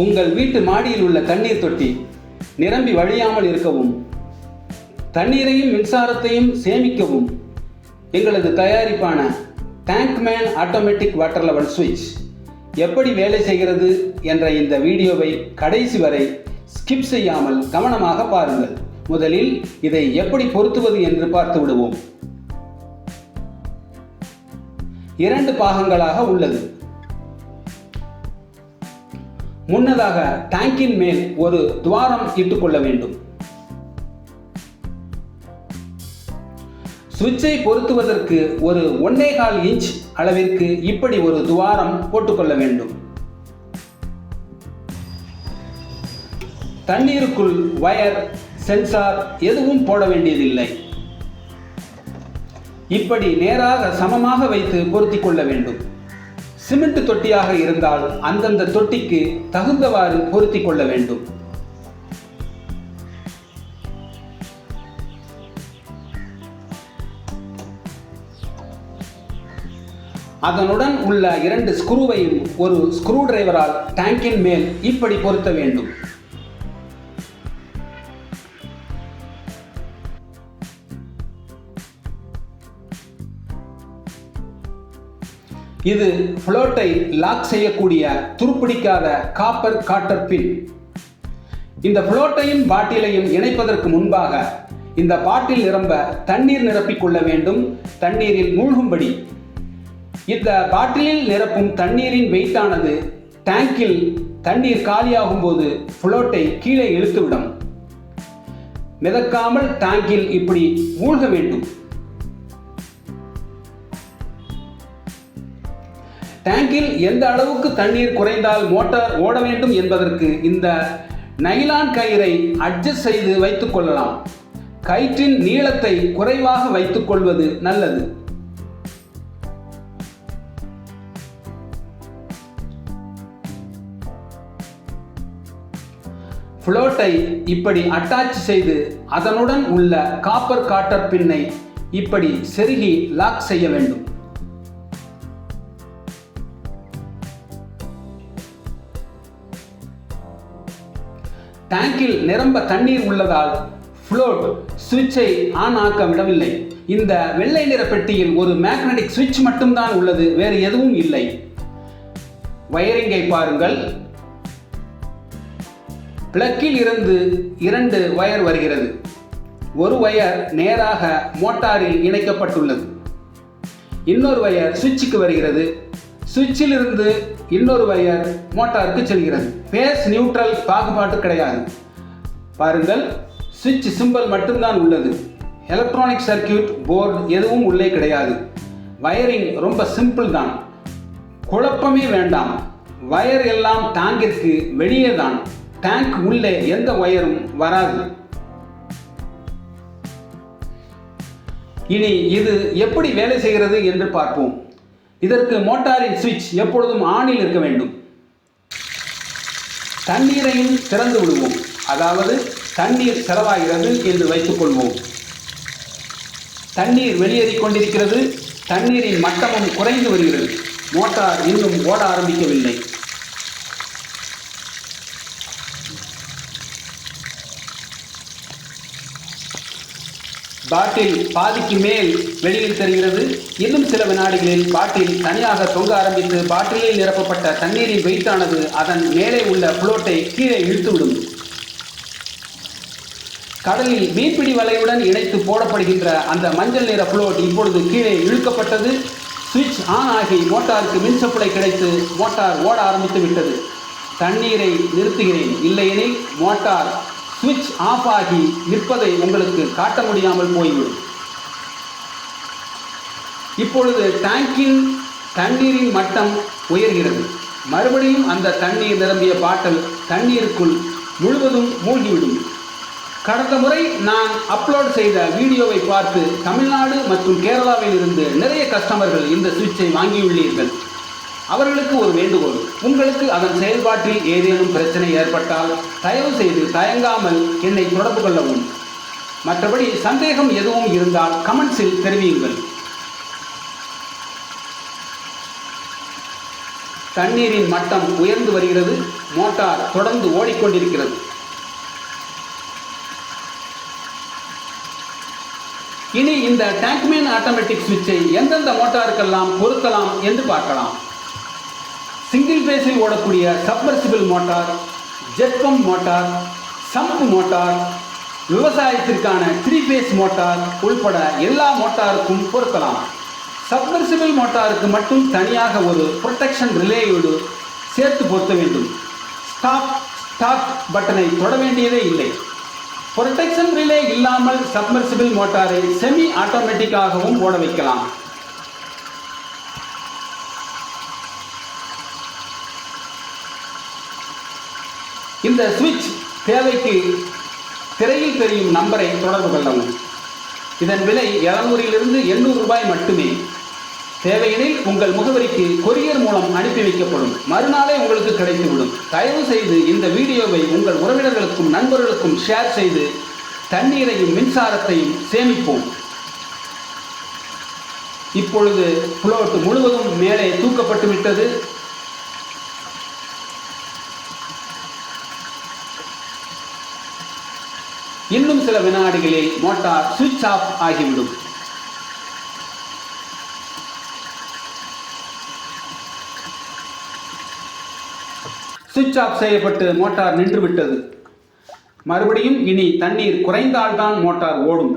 உங்கள் வீட்டு மாடியில் உள்ள தண்ணீர் தொட்டி நிரம்பி வழியாமல் இருக்கவும் தண்ணீரையும் மின்சாரத்தையும் சேமிக்கவும். எங்களது தயாரிப்பான டேங்க்மேன் ஆட்டோமேட்டிக் வாட்டர் லெவல் சுவிட்ச் எப்படி வேலை செய்கிறது என்ற இந்த வீடியோவை கடைசி வரை ஸ்கிப் செய்யாமல் கவனமாக பாருங்கள். முதலில் இதை எப்படி பொருத்துவது என்று பார்த்து விடுவோம். இரண்டு பாகங்களாக உள்ளது. முன்னதாக டேங்கின் மேல் ஒரு துவாரம் இட்டுக்கொள்ள வேண்டும். சுவிட்சை பொருத்துவதற்கு ஒரு ஒன்னே கால் இன்ச் அளவிற்கு இப்படி ஒரு துவாரம் போட்டுக்கொள்ள வேண்டும். தண்ணீருக்குள் வயர் சென்சார் எதுவும் போட வேண்டியதில்லை. இப்படி நேராக சமமாக வைத்து பொருத்திக் கொள்ள வேண்டும். சிமெண்ட் தொட்டியாக இருந்தால் அந்தந்த தொட்டிக்கு தகுந்தவாறு பொருத்தி கொள்ள வேண்டும். அதனுடன் உள்ள இரண்டு ஸ்க்ரூவையும் ஒரு ஸ்க்ரூ டிரைவரால் டேங்கின் மேல் இப்படி பொருத்த வேண்டும். இது ஃப்ளோட்டை லாக் செய்யக்கூடிய துருப்பிடிக்காத காப்பர் காட்டர் பின் இந்த ஃப்ளோட்டையும் பாட்டிலையும் இணைப்பதற்கு முன்பாக இந்த பாட்டில் நிரம்ப தண்ணீர் நிரப்பிக் கொள்ள வேண்டும். தண்ணீரில் மூழ்கும்படி. இந்த பாட்டிலில் நிரப்பும் தண்ணீரின் வெயிட்டானது டேங்கில் தண்ணீர் காலியாகும் போது ஃப்ளோட்டை கீழே இழுத்துவிடும். மிதக்காமல் டேங்கில் இப்படி மூழ்க வேண்டும். டேங்கில் எந்த அளவுக்கு தண்ணீர் குறைந்தால் மோட்டார் ஓட வேண்டும் என்பதற்கு இந்த நைலான் கயிறை அட்ஜஸ்ட் செய்து வைத்துக் கொள்ளலாம். கயிற்றின் நீளத்தை குறைவாக வைத்துக் கொள்வது நல்லது. ஃப்ளோட்டை இப்படி அட்டாச் செய்து அதனுடன் உள்ள காப்பர் காட்டர் பின்னை இப்படி செருகி லாக் செய்ய வேண்டும். டேங்கில் நிரம்ப தண்ணீர் உள்ளதால் ஃப்ளோட் சுவிட்சை ஆன் ஆக்க விடவில்லை. இந்த வெள்ளை நிற பெட்டியில் ஒரு மேக்னடிக் சுவிட்ச் மட்டும்தான் உள்ளது வேறு எதுவும் இல்லை. வயரிங்கை பாருங்கள். பிளக்கில் இருந்து இரண்டு வயர் வருகிறது. ஒரு வயர் நேராக மோட்டாரில் இணைக்கப்பட்டுள்ளது. இன்னொரு வயர் சுவிட்சுக்கு வருகிறது. சுவிட்சில் இருந்து இன்னொரு வயர் மோட்டாருக்கு செல்கிறது. பேஸ் நியூட்ரல் பாகுபாடு கிடையாது. பாருங்கள் சுவிட்ச் சிம்பல் மட்டும்தான் உள்ளது. எலக்ட்ரானிக் சர்க்கியூட் போர்டு எதுவும் உள்ளே கிடையாது. வயரிங் ரொம்ப சிம்பிள் தான். குழப்பமே வேண்டாம். வயர் எல்லாம் டேங்கிற்கு வெளியே தான். டேங்க் உள்ளே எந்த ஒயரும் வராது. இனி இது எப்படி வேலை செய்கிறது என்று பார்ப்போம். இதற்கு மோட்டாரின் சுவிட்ச் எப்பொழுதும் ஆனில் இருக்க வேண்டும். தண்ணீரையும் திறந்து விடுவோம். அதாவது தண்ணீர் செலவாகிறது என்று வைத்துக் கொள்வோம். தண்ணீர் வெளியேறிக் கொண்டிருக்கிறது. தண்ணீரின் மட்டமும் குறைந்து வருகிறது. மோட்டார் இன்னும் ஓட ஆரம்பிக்கவில்லை. பாட்டில் பாதிக்கு மேல் வெளியில் தெரிகிறது. இன்னும் சில வினாடிகளில் பாட்டில் தனியாக தொங்க ஆரம்பித்து பாட்டிலில் நிரப்பப்பட்ட தண்ணீரின் வெயிட்டானது அதன் மேலே உள்ள புளோட்டை கீழே இழுத்துவிடும். கடலில் மீன்பிடி வலையுடன் இணைத்து போடப்படுகின்ற அந்த மஞ்சள் நிற புளோட் இப்பொழுது கீழே இழுக்கப்பட்டது. சுவிட்ச் ஆன் ஆகி மோட்டாருக்கு மின்சப்ளை கிடைத்து மோட்டார் ஓட ஆரம்பித்து விட்டது தண்ணீரை நிறுத்துகிறேன். இல்லையெனில் மோட்டார் சுவிட்ச் ஆஃப் ஆகி நிற்பதை உங்களுக்கு காட்ட முடியாமல் போய்விடும். இப்பொழுது டேங்கின் தண்ணீரின் மட்டம் உயர்கிறது. மறுபடியும் அந்த தண்ணீர் நிரம்பிய பாட்டல் தண்ணீருக்குள் முழுவதும் மூழ்கிவிடும். கடந்த முறை நான் அப்லோட் செய்த வீடியோவை பார்த்து தமிழ்நாடு மற்றும் கேரளாவில் இருந்து நிறைய கஸ்டமர்கள் இந்த சுவிட்சை வாங்கியுள்ளீர்கள். அவர்களுக்கு ஒரு வேண்டுகோள். உங்களுக்கு அதன் செயல்பாட்டில் ஏதேனும் பிரச்சனை ஏற்பட்டால் தயவு செய்து தயங்காமல் என்னை தொடர்பு கொள்ளவும். மற்றபடி சந்தேகம் எதுவும் இருந்தால் கமெண்ட்ஸில் தெரிவியுங்கள். தண்ணீரின் மட்டம் உயர்ந்து வருகிறது மோட்டார் தொடர்ந்து ஓடிக்கொண்டிருக்கிறது. இனி இந்த டேங்க்மேன் ஆட்டோமேட்டிக் சுவிட்சை எந்தெந்த மோட்டாருக்கெல்லாம் பொருத்தலாம் என்று பார்க்கலாம். சிங்கிள் பேஸில் ஓடக்கூடிய submersible motor jet pump motor sump motor விவசாயத்திற்கான three phase motor உள்பட எல்லா மோட்டாருக்கும் பொருத்தலாம். சப்மர்சிபிள் மோட்டாருக்கு மட்டும் தனியாக ஒரு ப்ரொடெக்ஷன் ரிலேயோடு சேர்த்து பொருத்த வேண்டும். ஸ்டாப் ஸ்டார்ட் பட்டனை தொட வேண்டியதே இல்லை. ப்ரொடெக்ஷன் ரிலே இல்லாமல் சப்மர்சிபிள் மோட்டாரை செமி ஆட்டோமேட்டிக்காகவும் ஓட வைக்கலாம். இந்த சுவிட்ச் தேவைக்கு திரையில் தெரியும் நம்பரை தொடர்பு கொள்ளவும். இதன் விலை எழுநூறிலிருந்து எண்ணூறு ரூபாய் மட்டுமே. தேவையெனில் உங்கள் முகவரிக்கு கொரியர் மூலம் அனுப்பி வைக்கப்படும். மறுநாளே உங்களுக்கு கிடைத்துவிடும். தயவு செய்து இந்த வீடியோவை உங்கள் உறவினர்களுக்கும் நண்பர்களுக்கும் ஷேர் செய்து தண்ணீரையும் மின்சாரத்தையும் சேமிப்போம். இப்பொழுது புலோட் முழுவதும் மேலே தூக்கப்பட்டு விட்டது இன்னும் சில வினாடிகளில் மோட்டார் சுவிட்ச் ஆஃப் ஆகிவிடும். சுவிட்ச் ஆஃப் செய்யப்பட்டு மோட்டார் நின்றுவிட்டது. மறுபடியும் இனி தண்ணீர் குறைந்தால்தான் மோட்டார் ஓடும்.